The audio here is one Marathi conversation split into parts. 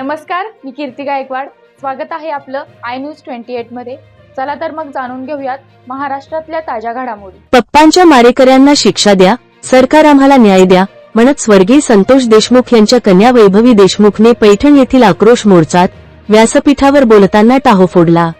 नमस्कार मी कीर्ती गायकवाड. स्वागत आहे आपलं आय न्यूज ट्वेंटी एटमध्ये. चला तर मग जाणून घेऊयात महाराष्ट्रातल्या ताज्या घडामोडी. पप्पांच्या मारेकऱ्यांना शिक्षा द्या सरकार आम्हाला न्याय द्या म्हणत स्वर्गीय संतोष देशमुख यांच्या कन्या वैभवी देशमुखने पैठण येथील आक्रोश मोर्चात व्यासपीठावर बोलताना टाहो फोडला.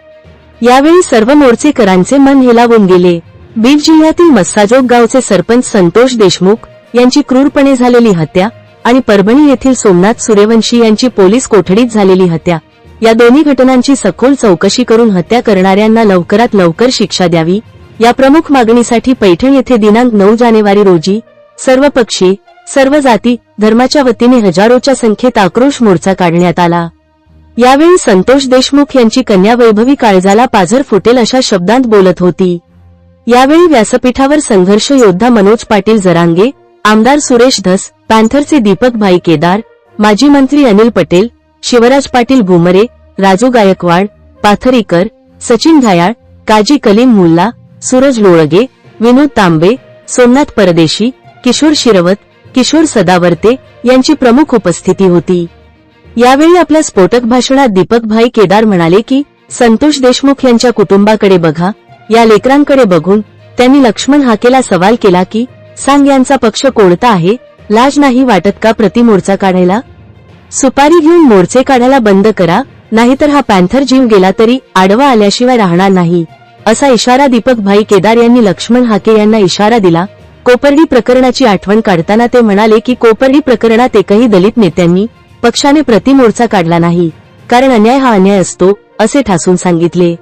यावेळी सर्व मोर्चेकरांचे मन हेलावून गेले. बीड जिल्ह्यातील मस्साजोग गावचे सरपंच संतोष देशमुख यांची क्रूरपणे झालेली हत्या आणि परभणी येथील सोमनाथ सूर्यवंशी यांची पोलीस कोठडीत झालेली हत्या. या दोन्ही घटनांची सखोल चौकशी करून हत्या करणाऱ्यांना लवकरात लवकर शिक्षा द्यावी. या प्रमुख मागणीसाठी पैठण येथे दिनांक नऊ जानेवारी रोजी सर्व पक्षी सर्व जाती धर्माच्या वतीने हजारोच्या संख्येत आक्रोश मोर्चा काढण्यात आला. यावेळी संतोष देशमुख यांची कन्या वैभवी काळजाला पाझर फुटेल अशा शब्दांत बोलत होती. यावेळी व्यासपीठावर संघर्ष योद्धा मनोज पाटील जरांगे आमदार सुरेश धस पॅन्थरचे दीपक भाई केदार माजी मंत्री अनिल पटेल शिवराज पाटील भुमरे राजू गायकवाड पाथरीकर सचिन घायाळ काजी कलीम मुल्ला सूरज लोळगे विनोद तांबे सोमनाथ परदेशी किशोर शिरवत किशोर सदावर्ते यांची प्रमुख उपस्थिती होती. यावेळी आपल्या स्फोटक भाषणात दीपकभाई केदार म्हणाले की संतोष देशमुख यांच्या कुटुंबाकडे बघा या लेकरांकडे बघून त्यांनी लक्ष्मण हाकेला सवाल केला की सांग यांचा पक्ष कोणता आहे लाज नाही वाटत का प्रतिमोर्चा काढायला? सुपारी घेऊन मोर्चे काढायला बंद करा नाहीतर हा पॅन्थर जीव गेला तरी आडवा आल्याशिवाय राहणार नाही असा इशारा दीपक भाई केदार यांनी लक्ष्मण हाके यांना इशारा दिला. कोपर्डी प्रकरणाची आठवण काढताना ते म्हणाले की कोपर्डी प्रकरणात एकही दलित नेत्यांनी पक्षाने प्रतिमोर्चा काढला नाही कारण अन्याय हा अन्याय असतो असे ठासून सांगितले.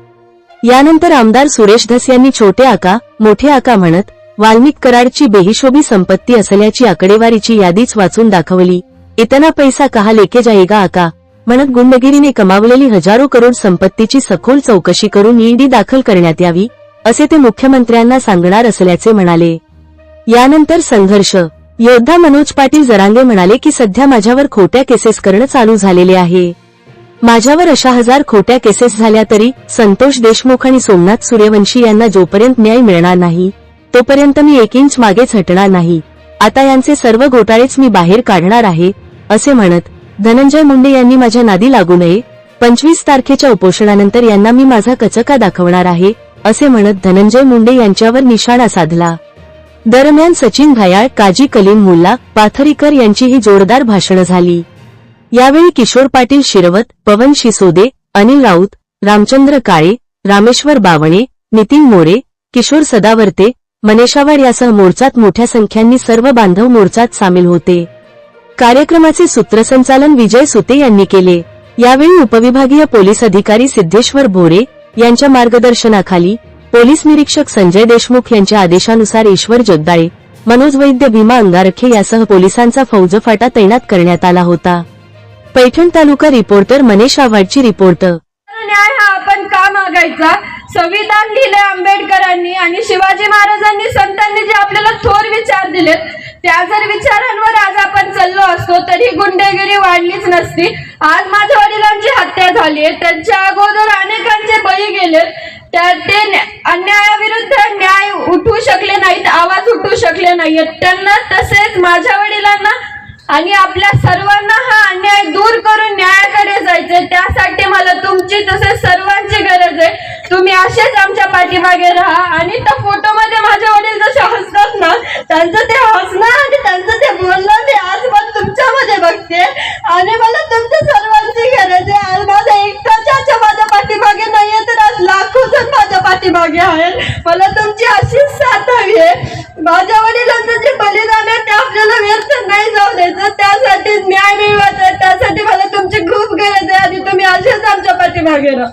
यानंतर आमदार सुरेश धस यांनी छोटे आका मोठे आका म्हणत वाल्मिक कराडची बेहिशोबी संपत्ती असल्याची आकडेवारीची यादीच वाचून दाखवली. इतना पैसा कहा लेके जाएगा आका? म्हणत गुंडगिरीने कमावलेली हजारो करोड संपत्तीची सखोल चौकशी करून ईडी दाखल करण्यात यावी असे ते मुख्यमंत्र्यांना सांगणार असल्याचे म्हणाले. यानंतर संघर्ष. योद्धा मनोज पाटील जरांगे म्हणाले की सध्या माझ्यावर खोट्या केसेस करणं चालू झालेले आहे. माझ्यावर अशा हजार खोट्या केसेस झाल्या तरी संतोष देशमुख आणि सोमनाथ सूर्यवंशी यांना जोपर्यंत न्याय मिळणार नाही तोपर्यंत मी एक इंच मागेच हटणार नाही. आता यांचे सर्व घोटाळेच मी बाहेर काढणार आहे असे म्हणत धनंजय मुंडे यांनी माझ्या नादी लागू नये. पंचवीस तारखेच्या उपोषणानंतर यांना मी माझा कचका दाखवणार आहे असे म्हणत धनंजय मुंडे यांच्यावर निशाणा साधला. दरम्यान सचिन घायाळ काजी कलीम मुल्ला पाथरीकर यांचीही जोरदार भाषणं झाली. यावेळी किशोर पाटील शिरवत पवन शिसोदे अनिल राऊत रामचंद्र काळे रामेश्वर बावणे नितीन मोरे किशोर सदावर्ते मनेशावर यासह मोर्चात मोठ्या संख्यांनी सर्व बांधव मोर्चात सामील होते. कार्यक्रमाचे सूत्रसंचालन विजय सुते यांनी केले. यावेळी उपविभागीय पोलीस अधिकारी सिद्धेश्वर भोरे यांच्या मार्गदर्शनाखाली पोलीस निरीक्षक संजय देशमुख यांच्या आदेशानुसार ईश्वर जगदाळे मनोज वैद्य भीमा अंगारखे यासह पोलिसांचा फौजफाटा तैनात करण्यात आला होता. पैठण तालुका रिपोर्टर मनेश आव्हाडची रिपोर्ट. न्याय हा आपण का मागायचा? संविधान लिहिले आंबेडकरांनी आणि शिवाजी महाराजांनी संतांनी जे आपल्याला थोर विचार दिलेत त्या जर विचारांवर आज आपण चाललो असतो तरी गुंडेगिरी वाढलीच नसती. आज माझ्या वडिलांची हत्या झाली आहे. त्यांच्या अगोदर अनेकांचे बळी गेलेत. त्या ते न्या- अन्यायाविरुद्ध न्याय उठू शकले नाहीत आवाज उठू शकले नाहीत त्यांना तसेच माझ्या वडिलांना आणि आपल्या सर्वांना हा अन्याय दूर करून न्यायाकडे जायचंय. त्यासाठी मला तुमची तसेच सर्वांची गरज आहे. तुम्ही असेच आमच्या पाठीमागे राहा आणि त्या फोटोमध्ये माझे वडील जसे हसतात ना त्यांचं ते हसणं आणि त्यांचं ते बोलणं ते आज पण तुमच्यामध्ये बघते. आणि मला तुमच्या सर्वांची गरज आहे आज माझा एकटाच्या माझ्या पाठीमागे नाहीये तर आज लाखो जण माझ्या पाठीमागे आहेत. मला तुमची अशीच साथ हवी आहे. माझ्या वडिलांचं जे बलिदान आहे ते आपल्याला व्यर्थ नाही जाऊ द्यायचं. त्यासाठी न्याय मिळवायचा आहे. त्यासाठी मला तुमची खूप गरज आहे आणि तुम्ही असेच आमच्या पाठीमागे राहा.